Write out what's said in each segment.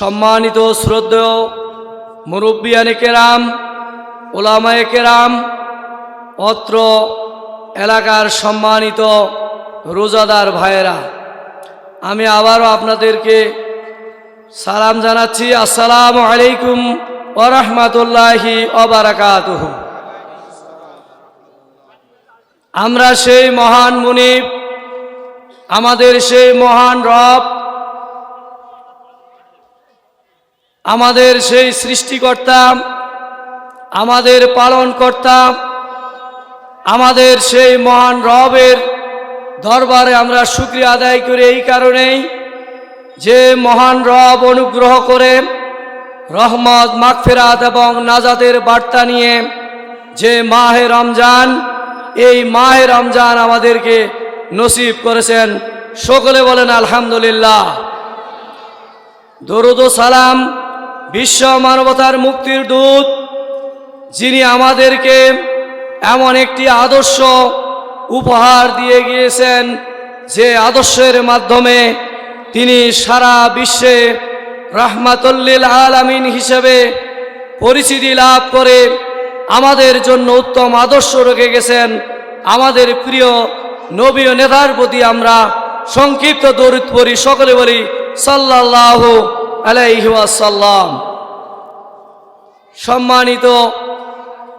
সম্মানিত শ্রদ্ধেয় মুরব্বিয়ানে কেরাম, ওলামায় কেরাম, অত্র এলাকার সম্মানিত রোজাদার ভাইয়েরা, আমি আবারও আপনাদেরকে সালাম জানাচ্ছি। আসসালাম আলাইকুম ওরহমতুল্লাহি অবরাকাতুহু আমরা সেই মহান মুনিব, আমাদের সেই মহান রব আমাদের সেই সৃষ্টিকর্তা, আমাদের পালনকর্তা, আমাদের সেই মহান রবের দরবারে আমরা শুক্রিয়া আদায় করি এই কারণেই যে মহান রব অনুগ্রহ করে রহমত, মাগফেরাত এবং নাজাদের বার্তা নিয়ে যে মাহে রমজান, এই মাহে রমজান আমাদেরকে নসিব করেছেন। সকলে বলেন আলহামদুলিল্লাহ। দরুদ সালাম বিশ্ব মানবতার মুক্তির দূত, যিনি আমাদেরকে এমন একটি আদর্শ উপহার দিয়ে গিয়েছেন যে আদর্শের মাধ্যমে তিনি সারা বিশ্বে রাহমাতুল্লিল আলামিন হিসেবে পরিচিতি লাভ করে আমাদের জন্য উত্তম আদর্শ রেখে গেছেন। আমাদের প্রিয় নবী নেতার প্রতি আমরা সংক্ষিপ্ত দরিদ পড়ি, সকলে বলি সাল্লাহ আলাইহাসাল্লাম সম্মানিত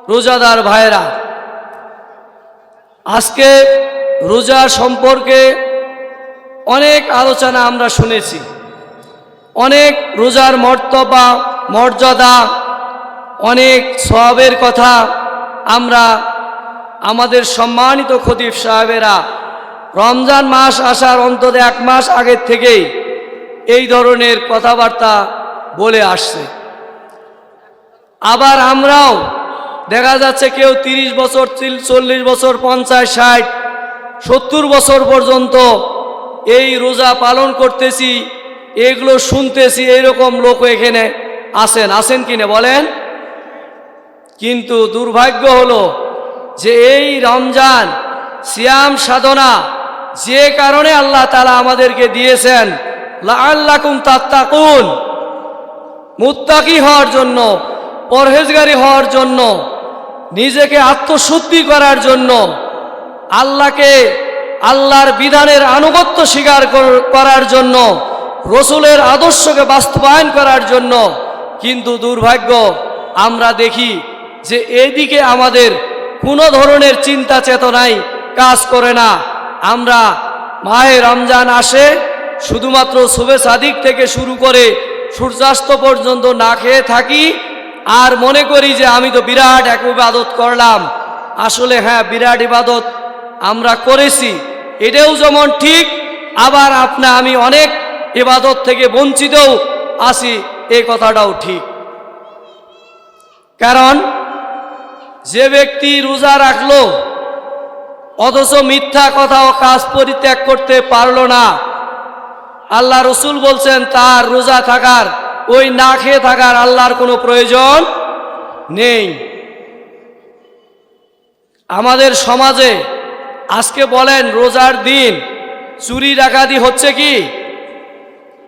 রোজাদার ভাইরা আজকে রোজা সম্পর্কে অনেক আলোচনা আমরা শুনেছি। অনেক রোজার মর্তবা, মর্যাদা, অনেক সবের কথা আমরা আমাদের সম্মানিত খতিব সাহেবেরা রমজান মাস আসার অন্তত এক মাস আগের থেকেই এই ধরনের কথাবার্তা বলে আসছে। আবার আমরাও দেখা যাচ্ছে কেউ তিরিশ বছর চল্লিশ বছর, পঞ্চাশ, ষাট, সত্তর বছর পর্যন্ত এই রোজা পালন করতেছি, এগুলো শুনতেছি, এইরকম লোক এখানে আসেন আসেন কিনে বলেন? কিন্তু দুর্ভাগ্য হলো যে এই রমজান, সিয়াম সাধনা যে কারণে আল্লাহ তালা আমাদেরকে দিয়েছেন আল্লাকুম তাত্তাকুন। মুত্তাকি হওয়ার জন্য, পরহেজগারি হওয়ার জন্য, নিজেকে আত্মশুদ্ধি করার জন্য, আল্লাহকে আল্লাহর বিধানের আনুগত্য স্বীকার করার জন্য, রসুলের আদর্শকে বাস্তবায়ন করার জন্য, কিন্তু দুর্ভাগ্য, আমরা দেখি যে এদিকে আমাদের কোনো ধরনের চিন্তা চেতনাই কাজ করে না। আমরা মাহে রমজান আসে শুধুমাত্র শুভে সাদিক থেকে শুরু করে সূর্যাস্ত পর্যন্ত না খেয়ে থাকি। আর মনে করি যে আমি তো বিরাট এক ইবাদত করলাম। আসলে হ্যাঁ বিরাট ইবাদত আমরা করেছি। এটাও যেমন ঠিক, আবার আপনা আমি অনেক ইবাদত থেকে বঞ্চিতও আসি এই কথাটাও ঠিক। কারণ যে ব্যক্তি রোজা রাখল, অথচ মিথ্যা কথা ও কাজ পরিত্যাগ করতে পারল না। আল্লাহ রসুল বলছেন, তার রোজা থাকার, ওই না খেয়ে থাকার আল্লাহর কোনো প্রয়োজন নেই। আমাদের সমাজে আজকে বলেন, রোজার দিন চুরি ডাকাতি হচ্ছে কি?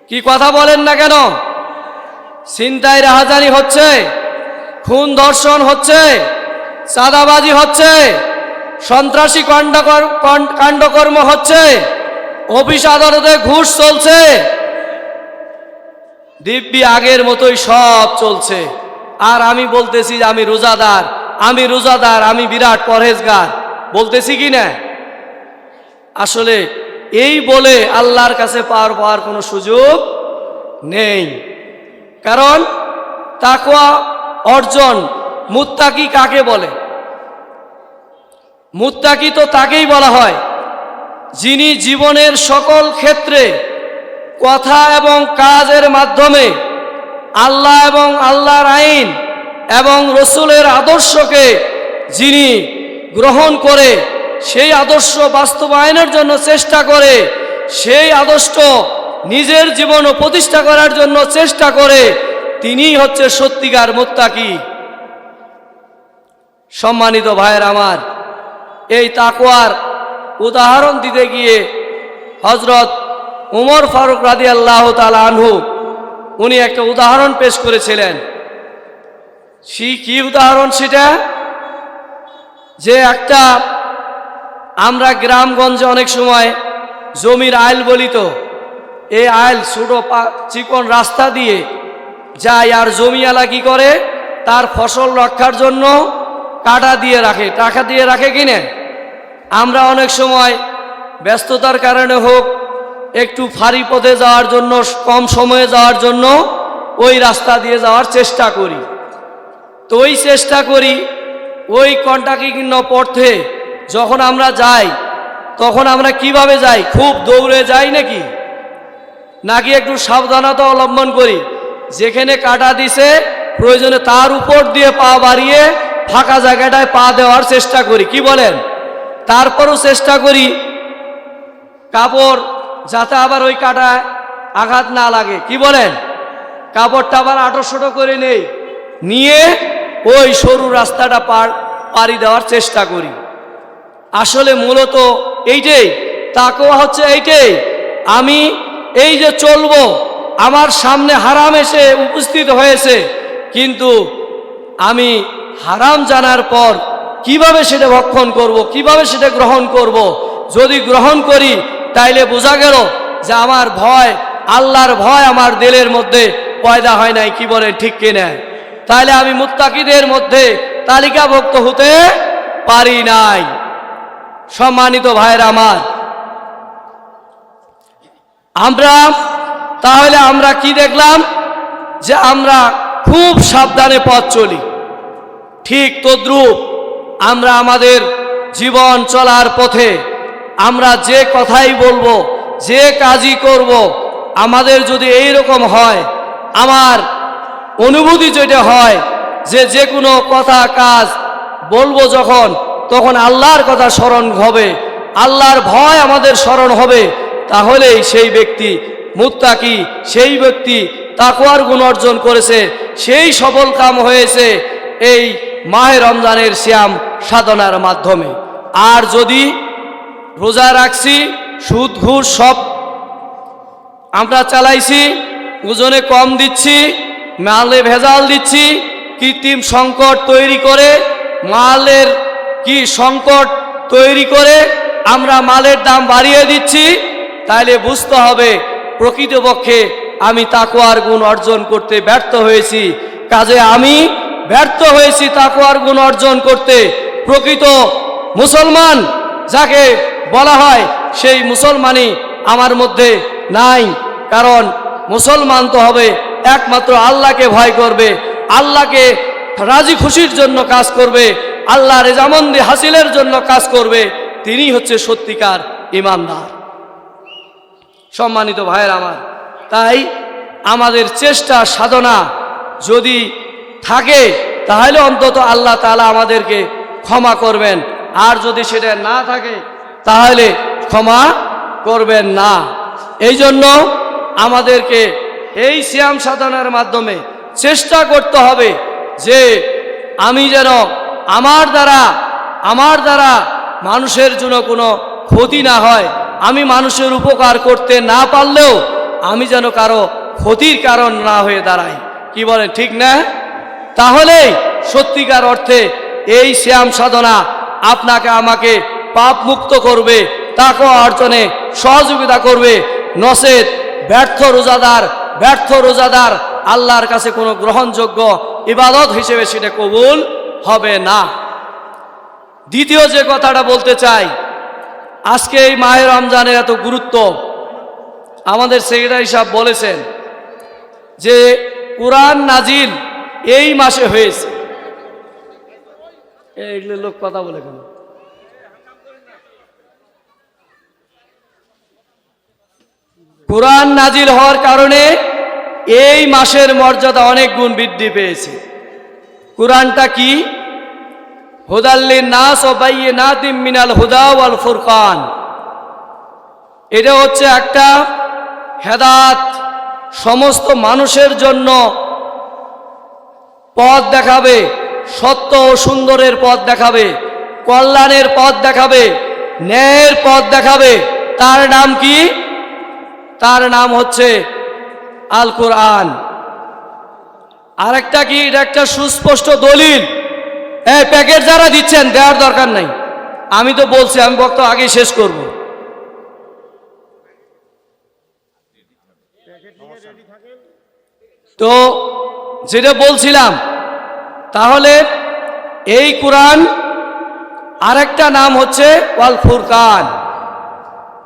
কি কথা বলেন না কেন? চিন্তায় রাহাজানি হচ্ছে, খুন ধর্ষণ হচ্ছে, চাঁদাবাজি হচ্ছে, সন্ত্রাসী কাণ্ডকর কাণ্ডকর্ম হচ্ছে অফিস আদালতে ঘুষ চলছে। দিব্যি আগের মতোই সব চলছে। আর আমি বলতেছি আমি রোজাদার আমি রোজাদার, আমি বিরাট পরহেজগার। বলতেছি কি না? আসলে এই বলে আল্লাহর কাছে পার পাওয়ার কোনো সুযোগ নেই। কারণ তাকোয়া অর্জন মুত্তাকি কাকে বলে? মুত্তাকি তো তাকেই বলা হয়। যিনি জীবনের সকল ক্ষেত্রে কথা এবং কাজের মাধ্যমে আল্লাহ এবং আল্লাহর আইন এবং রসুলের আদর্শকে যিনি গ্রহণ করে সেই আদর্শ বাস্তবায়নের জন্য চেষ্টা করে, সেই আদর্শ নিজের জীবন প্রতিষ্ঠা করার জন্য চেষ্টা করে, তিনিই হচ্ছে সত্যিকার মোত্তাকি। সম্মানিত ভাইয়ের আমার, এই তাকুয়ার উদাহরণ দিতে গিয়ে হজরত উমর ফারুক রাদি আল্লাহ আনহু, উনি একটা উদাহরণ পেশ করেছিলেন। সি কি উদাহরণ সেটা? যে একটা আমরা গ্রামগঞ্জে অনেক সময় জমির আইল বলিত এই আইল ছোটো চিকন রাস্তা দিয়ে যায় আর জমিওয়ালা কি করে? তার ফসল রক্ষার জন্য কাটা দিয়ে রাখে। টাকা দিয়ে রাখে কিনে? আমরা অনেক সময় ব্যস্ততার কারণে হোক, একটু ফাঁড়ি পথে যাওয়ার জন্য, কম সময়ে যাওয়ার জন্য ওই রাস্তা দিয়ে যাওয়ার চেষ্টা করি। তো ওই চেষ্টা করি, ওই কন্টাকিন্ন পথে যখন আমরা যাই, তখন আমরা কীভাবে যাই? খুব দৌড়ে যাই নাকি? নাকি একটু সাবধানতা অবলম্বন করি? যেখানে কাটা দিছে, প্রয়োজনে তার উপর দিয়ে পা বাড়িয়ে ফাঁকা জায়গাটায় পা দেওয়ার চেষ্টা করি। কি বলেন? তারপরও চেষ্টা করি কাপড় যাতে আবার ওই কাটায় আঘাত না লাগে। কি বলেন? কাপড়টা আবার আটোশোটো করে নেই। নিয়ে ওই সরু রাস্তাটা পার, পাড়ি দেওয়ার চেষ্টা করি। আসলে মূলত এইটাই তাকওয়া হচ্ছে এইটাই, আমি এই যে চলবো, আমার সামনে হারাম এসে উপস্থিত হয়েছে, কিন্তু আমি হারাম জানার পর কীভাবে সেটা ভক্ষণ করব, কীভাবে সেটা গ্রহণ করব? যদি গ্রহণ করি, তাইলে বোঝা গেল যে আমার ভয়, আল্লাহর ভয় আমার দিলের মধ্যে পয়দা হয় নাই, কি বলে ঠিক কিনা তাইলে আমি মুত্তাকিদের মধ্যে তালিকাভুক্ত হতে পারি নাই। সম্মানিত ভাইয়ের আমার, আমরা, তাহলে আমরা কি দেখলাম? যে আমরা খুব সাবধানে পথ চলি। ঠিক তদ্রূপ আমরা আমাদের জীবন চলার পথে আমরা যে কথাই বলব, যে কাজই করব, আমাদের যদি এই রকম হয়, আমার অনুভূতি যেটা হয় যে যে কোনো কথা, কাজ বলব যখন, তখন আল্লাহর কথা স্মরণ হবে, আল্লাহর ভয় আমাদের স্মরণ হবে, তাহলেই সেই ব্যক্তি মুত্তাকি, সেই ব্যক্তি তাকুয়ার গুণ অর্জন করেছে, সেই সফল কাম হয়েছে, এই মাহে রমজানের শ্যাম সাধনার মাধ্যমে। আর যদি রোজা রাখছি, সুদ, ঘুষ সব আমরা চালাইছি, ওজনে কম দিচ্ছি, মালে ভেজাল দিচ্ছি, কৃত্রিম সংকট তৈরি করে, মালের কি সংকট তৈরি করে আমরা মালের দাম বাড়িয়ে দিচ্ছি, তাইলে বুঝতে হবে, প্রকৃতপক্ষে আমি তাকুয়ার গুণ অর্জন করতে ব্যর্থ হয়েছি। কাজে আমি ব্যর্থ হয়েছি তাকুয়ার গুণ অর্জন করতে। প্রকৃত মুসলমান যাকে বলা হয় সেই মুসলমানই আমার মধ্যে নাই। কারণ মুসলমান তো হবে একমাত্র আল্লাহকে ভয় করবে, আল্লাহকে রাজি খুশির জন্য কাজ করবে, আল্লাহ রেজামন্দি হাসিলের জন্য কাজ করবে তিনি হচ্ছে সত্যিকার ইমানদার। সম্মানিত ভাইয়ের আমার, তাই আমাদের চেষ্টা, সাধনা যদি থাকে, তাহলে অন্তত আল্লাহ তালা আমাদেরকে ক্ষমা করবেন। আর যদি সেটা না থাকে, তাহলে ক্ষমা করবেন না। এই জন্য আমাদেরকে এই শ্যাম সাধনার মাধ্যমে চেষ্টা করতে হবে যে আমি যেন আমার দ্বারা আমার দ্বারা মানুষের জন্য কোনো ক্ষতি না হয়। আমি মানুষের উপকার করতে না পারলেও আমি যেন কারও ক্ষতির কারণ না হয়ে দাঁড়াই। কি বলেন, ঠিক না? তাহলে সত্যিকার অর্থে এই শ্যাম সাধনা আপনাকে আমাকে পাপ মুক্ত করবে, তাকে অর্জনে সহযোগিতা করবে। নসেদ ব্যর্থ রোজাদার ব্যর্থ রোজাদার আল্লাহর কাছে কোনো গ্রহণযোগ্য ইবাদত হিসেবে সেটা কবুল হবে না। দ্বিতীয় যে কথাটা বলতে চাই, আজকে এই মাহের রমজানের এত গুরুত্ব, আমাদের সেক্রেটারি সাহেব বলেছেন যে কোরআন নাজিল এই মাসে হয়েছে। এগুলো লোক কথা বলে কেন? কোরআন নাজিল হওয়ার কারণে এই মাসের মর্যাদা অনেক গুণ বৃদ্ধি পেয়েছে। কোরআনটা কি? হুদাল্লিন নাস ও বাইয়ে নাতিম মিনাল হুদা ওয়াল ফুরকান। এটা হচ্ছে একটা হেদাত সমস্ত মানুষের জন্য পথ দেখাবে, সত্য ও সুন্দরের পথ দেখাবে, কল্যাণের পথ দেখাবে, ন্যায়ের পথ দেখাবে। তার নাম কি? তার নাম হচ্ছে আল কোরআন আর একটা কি? এটা একটা সুস্পষ্ট দলিল। এই প্যাকেট যারা দিচ্ছেন, দেওয়ার দরকার নাই। আমি তো বলছি, আমি বক্তব্য আগে শেষ করব। তো যেটা বলছিলাম, তাহলে এই কোরআন আরেকটা নাম হচ্ছে ওয়াল ফুরকান,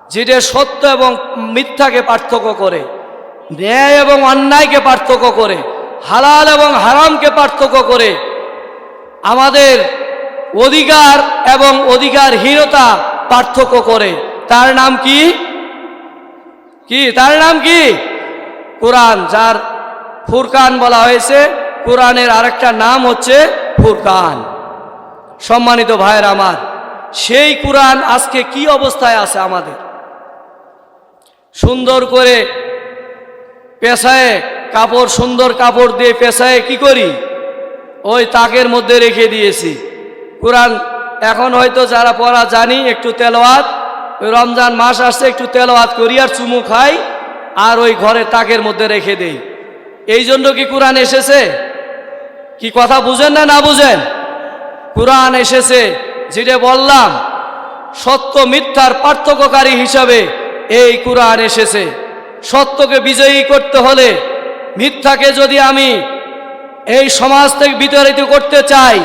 যেটা সত্য এবং মিথ্যাকে পার্থক্য করে, ন্যায় এবং অন্যায়কে পার্থক্য করে, হালাল এবং হারামকে পার্থক্য করে। আমাদের অধিকার এবং অধিকারহীনতা পার্থক্য করে। তার নাম কি? কি? তার নাম কি? কোরআন, যার ফুরকান বলা হয়েছে। কোরআনের আরেকটা নাম হচ্ছে ফুরকান। সম্মানিত ভাইয়ের আমার, সেই কোরআন আজকে কি অবস্থায় আছে আমাদের? সুন্দর করে পেশায় কাপড়, সুন্দর কাপড় দিয়ে পেশায় কি করি? ওই তাকের মধ্যে রেখে দিয়েছি। কোরআন এখন হয়তো যারা পড়া জানি, একটু তেলাওয়াত ওই রমজান মাস আসছে, একটু তেলাওয়াত করি আর চুমু খাই, আর ওই ঘরে তাকের মধ্যে রেখে দেই। এই জন্য কি কোরআন এসেছে? কি কথা বুঝেন না না বুঝেন? কোরআন এসেছে, যেটা বললাম, সত্য মিথ্যার পার্থক্যকারী হিসাবে এই কোরআন এসেছে। সত্যকে বিজয়ী করতে হলে মিথ্যাকে যদি আমি এই সমাজ থেকে বিতাড়িত করতে চাই,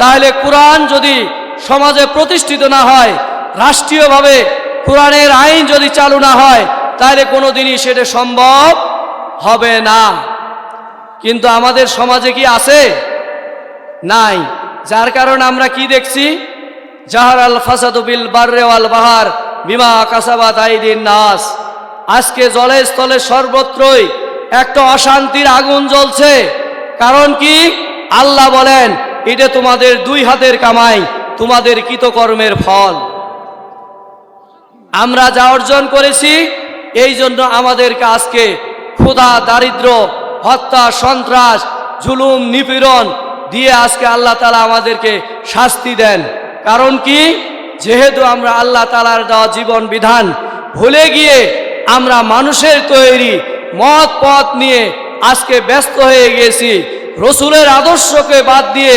তাহলে কোরআন যদি সমাজে প্রতিষ্ঠিত না হয়, রাষ্ট্রীয়ভাবে কোরআনের আইন যদি চালু না হয়, তাহলে কোনো দিনই সেটা সম্ভব হবে না। কিন্তু আমাদের সমাজে কি আছে? নাই। যার কারণে আমরা কি দেখছি? জাহার আল ফাসাদু বিল বাররে বাহার বিমা কাসাবাত আইদিন নাস। আজকে জলে স্থলে সর্বত্রই একটা অশান্তির আগুন জ্বলছে। কারণ কি? আল্লাহ বলেন, এটা তোমাদের দুই হাতের কামাই, তোমাদের কৃতকর্মের ফল। আমরা যা অর্জন করেছি, এই জন্য আমাদেরকে আজকে ক্ষুধা, দারিদ্র হত্যা, সন্ত্রাস, জুলুম, নিপীড়ন দিয়ে আজকে আল্লাহ তালা আমাদেরকে শাস্তি দেন। কারণ কি? যেহেতু আমরা আল্লাহ তালার দেওয়া জীবন বিধান ভুলে গিয়ে আমরা মানুষের তৈরি মত পথ নিয়ে আজকে ব্যস্ত হয়ে গিয়েছি, রসুলের আদর্শকে বাদ দিয়ে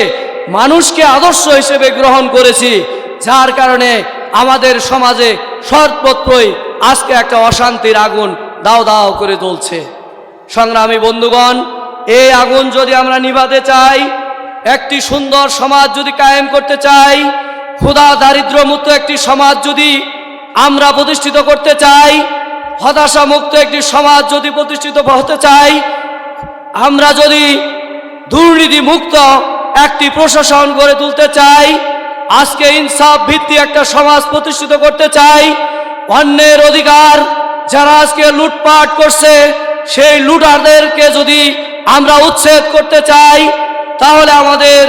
মানুষকে আদর্শ হিসেবে গ্রহণ করেছি, যার কারণে আমাদের সমাজে সর্বত্রই আজকে একটা অশান্তির আগুন দাও দাও করে জ্বলছে। সংগ্রামী বন্ধুগণ, এই আগুন যদি আমরা নিভাতে চাই, একটি সুন্দর সমাজ যদি কায়েম করতে চাই, ক্ষুধা, দারিদ্র মুক্ত একটি সমাজ যদি আমরা প্রতিষ্ঠিত করতে চাই, হতাশা মুক্ত একটি সমাজ যদি প্রতিষ্ঠিত হতে চাই, আমরা যদি দুর্নীতি মুক্ত একটি প্রশাসন গড়ে তুলতে চাই, আজকে ইনসাফ ভিত্তি একটা সমাজ প্রতিষ্ঠিত করতে চাই, অন্যের অধিকার যারা আজকে লুটপাট করছে সেই লুটারদেরকে যদি আমরা উচ্ছেদ করতে চাই, তাহলে আমাদের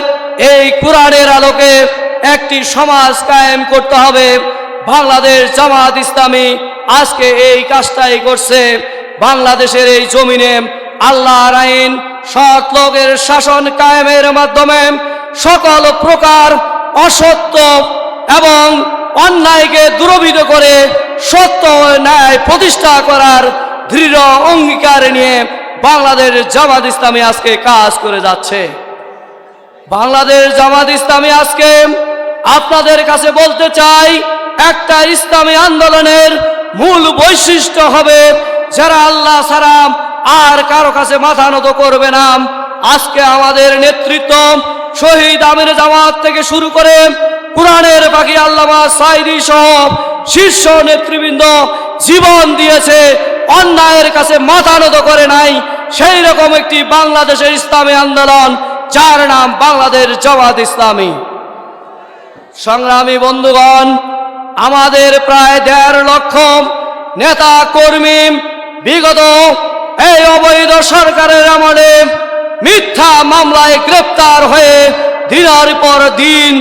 এই কোরআনের আলোকে একটি সমাজ কায়েম করতে হবে। বাংলাদেশ জামাত ইসলামী আজকে এই কাজটাই করছে। বাংলাদেশের এই জমিনে আল্লাহর আইন, সৎ লোকের শাসন কায়েমের মাধ্যমে সকল প্রকার অসত্য এবং অন্যায়কে দূরভীত করে সত্য ন্যায় প্রতিষ্ঠা করার দৃঢ় অঙ্গীকার নিয়ে বাংলাদেশ জামাত ইসলামী আজকে কাজ করে যাচ্ছে। বাংলাদেশ জামাত ইসলামী আজকে আপনাদের কাছে বলতে চাই, একটা ইসলামী আন্দোলনের মূল বৈশিষ্ট্য হবে যারা আল্লাহ সারাম আর কারও কাছে মাথা নত করবে না। আজকে আমাদের নেতৃত্ব শহীদ আমির জামাত থেকে শুরু করে কোরআনের বাকি আল্লামা সাইদি সহ শীর্ষ নেতৃবৃন্দ জীবন দিয়েছে, অন্যায়ের কাছে মাথা নত করে নাই। সেই রকম একটি বাংলাদেশের ইসলামী আন্দোলন, যার নাম বাংলাদেশ জামাত ইসলামী। সংগ্রামী বন্ধুগণ, আমাদের প্রায় দেড় লক্ষ নেতা কর্মী বিগত এই অবৈধ সরকারের আমলে মিথ্যা মামলায় গ্রেপ্তার হয়ে দিনের পর দিন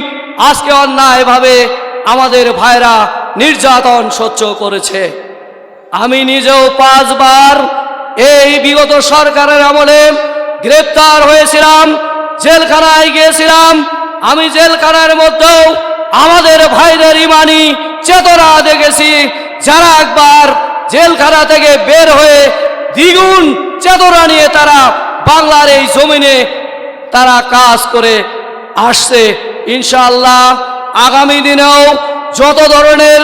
আজকে অন্যায়ভাবে আমাদের ভাইরা নির্যাতন সহ্য করেছে। আমি নিজেও পাঁচবার এই বিগত সরকারের আমলে গ্রেপ্তার হয়েছিলাম, জেলখানায় গিয়েছিলাম। আমি জেলখানার মধ্যেও আমাদের ভাইদের ইমানি চেতনা দেখেছি। যারা একবার জেলখানা থেকে বের হয়ে দ্বিগুণ চেতনা নিয়ে তারা বাংলার এই জমিনে তারা কাজ করে আসছে। ইনশাআল্লাহ আগামী দিনেও যত ধরনের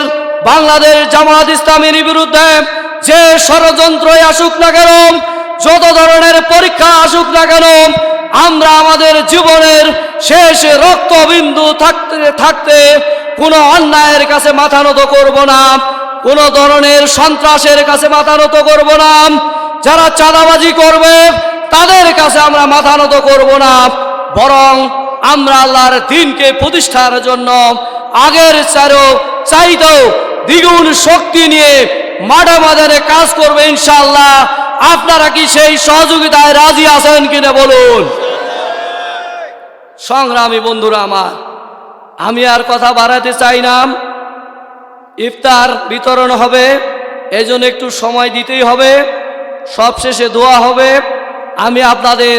বাংলাদেশ জামাত ইসলামীর বিরুদ্ধে যে ষড়যন্ত্রই আসুক না কেন, যত ধরনের পরীক্ষা আসুক না কেন, আমরা আমাদের জীবনের শেষ রক্তবিন্দু থাকতে থাকতে কোনো অন্যায়ের কাছে মাথা নত করব না, কোনো ধরনের সন্ত্রাসের কাছে মাথা নত করব না। যারা চাঁদাবাজি করবে, তাদের কাছে আমরা মাথা নত করব না। বরং আমরা আল্লাহর দিনকে প্রতিষ্ঠার জন্য আগের চারো চাইতেও দ্বিগুণ শক্তি নিয়ে মাঠে মাঝারে কাজ করবে ইনশাল্লাহ আপনারা কি সেই সহযোগিতায় রাজি আছেন কিনা বলুন। সংগ্রামী বন্ধুরা আমার, আমি আর কথা বাড়াতে চাই না। ইফতার বিতরণ হবে, এজন্য একটু সময় দিতেই হবে। সবশেষে দোয়া হবে। আমি আপনাদের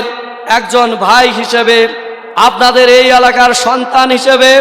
একজন ভাই হিসেবে, আপনাদের এই এলাকার সন্তান হিসেবে